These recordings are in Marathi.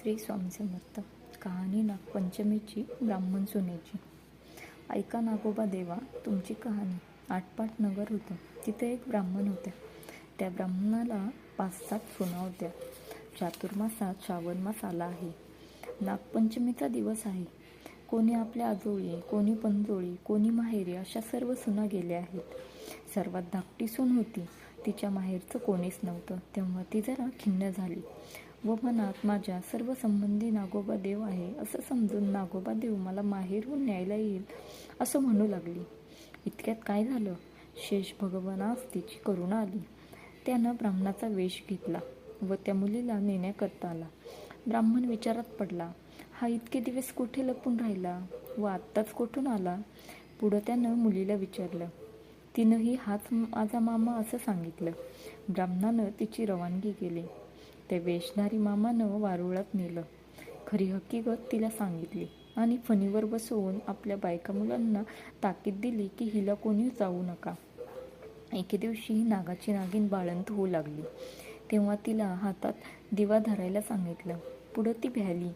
श्री स्वामी समर्थ. कहाणी नागपंचमीची ब्राह्मण सुनेची ऐका नागोबा देवा तुमची कहाणी. आटपाट नगर होतं. तिथे एक ब्राह्मण होत्या त्या ब्राह्मणाला पाच सात सुना होत्या. चातुर्मासात श्रावण मास आला आहे. नागपंचमीचा दिवस आहे. कोणी आपल्या आजोळी कोणी पंजोळी कोणी माहेरी अशा सर्व सुना गेल्या आहेत. सर्वात धाकटी सून होती. तिच्या माहेरचं कोणीच नव्हतं. तेव्हा ती जरा खिन्न झाली. व मनात माझ्या सर्व संबंधी नागोबा देव आहे. असं समजून नागोबा देव मला माहेरहून न्यायला येईल असं म्हणू लागली. इतक्यात काय झालं? शेष भगवानास तिची करुणा आली. त्यानं ब्राह्मणाचा वेश घेतला व त्या मुलीला नेण्याकरता आला. ब्राह्मण विचारात पडला हा इतके दिवस कुठे लपून राहिला? व आत्ताच कुठून आला? पुढं त्यानं मुलीला विचारलं तिनंही हाच माझा मामा असं सांगितलं. ब्राह्मणानं तिची रवानगी केली. ते वेशधारी मामानं वारुळात नेलं. खरी हकीकत तिला सांगितली आणि फणीवर बसवून आपल्या बायका मुलांना ताकीद दिली की हिला कोणी जाऊ नका. एके दिवशी ही नागाची नागिन बाळंत होऊ लागली. तेव्हा तिला हातात दिवा धरायला सांगितलं. पुढं ती भ्याली.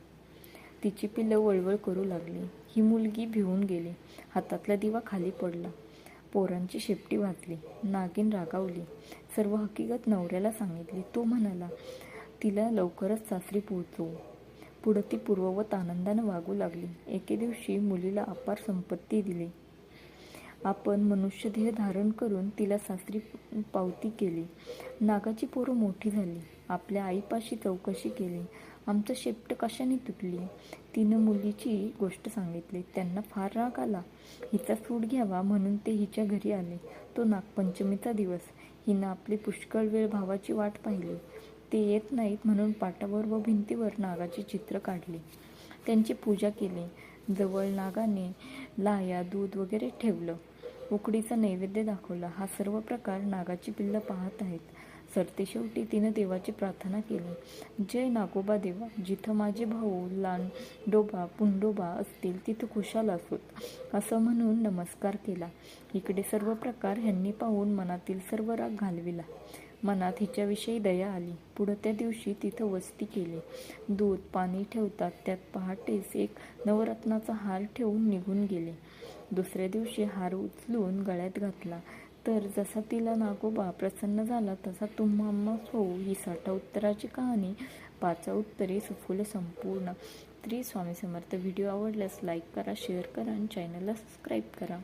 तिची पिल्लं वळवळ करू लागली. ही मुलगी भिवून गेली. हातातला दिवा खाली पडला. पोरांची शेपटी वाजली. नागिन रागावली. सर्व हकीकत नवऱ्याला सांगितली. तो म्हणाला तिला लवकरच सासरी पोहोचवू. पुढं ती पूर्ववत आनंदानं वागू लागली. एके दिवशी मुलीला अपार संपत्ती दिली. आपण मनुष्यदेह धारण करून तिला सासरी पावती केली. नागाची पोरं मोठी झाली. आपल्या आईपाशी चौकशी केली. आमचं शेपट कशाने तुटली? तिनं मुलीची गोष्ट सांगितली. त्यांना फार राग आला. हिचा सूट घ्यावा म्हणून ते हिच्या घरी आले. तो नागपंचमीचा दिवस. हिनं आपली पुष्कळ वेळ भावाची वाट पाहिली. ते येत नाहीत म्हणून पाटावर व भिंतीवर नागाची चित्र काढली. त्यांची पूजा केली. जवळ नागाने लाया दूध वगैरे ठेवलं. उकडीचा नैवेद्य दाखवला. हा सर्व प्रकार नागाची पिल्लं पाहत आहेत. सरते शेवटी तिनं देवाची प्रार्थना केली. जय नागोबा देवा जिथं माझे भाऊ लांडोबा पुंडोबा असतील तिथं खुशाल असोत असं म्हणून नमस्कार केला. इकडे सर्व प्रकार ह्यांनी पाहून मनातील सर्व राग घालविला. मनात हिच्याविषयी दया आली. पुढं त्या दिवशी तिथं वस्ती केली. दूध पाणी ठेवतात. त्यात पहाटेस एक नवरत्नाचा हार ठेवून निघून गेले. दुसऱ्या दिवशी हार उचलून गळ्यात घातला. तर जसा तिला नागोबा प्रसन्न झाला तसा तुम्हा होऊ ही साठा उत्तराची कहाणी. पाचा उत्तरे सफुल संपूर्ण. त्रिस्वामी समर्थ. व्हिडिओ आवडल्यास लाईक करा शेअर करा आणि चॅनलला सबस्क्राईब करा.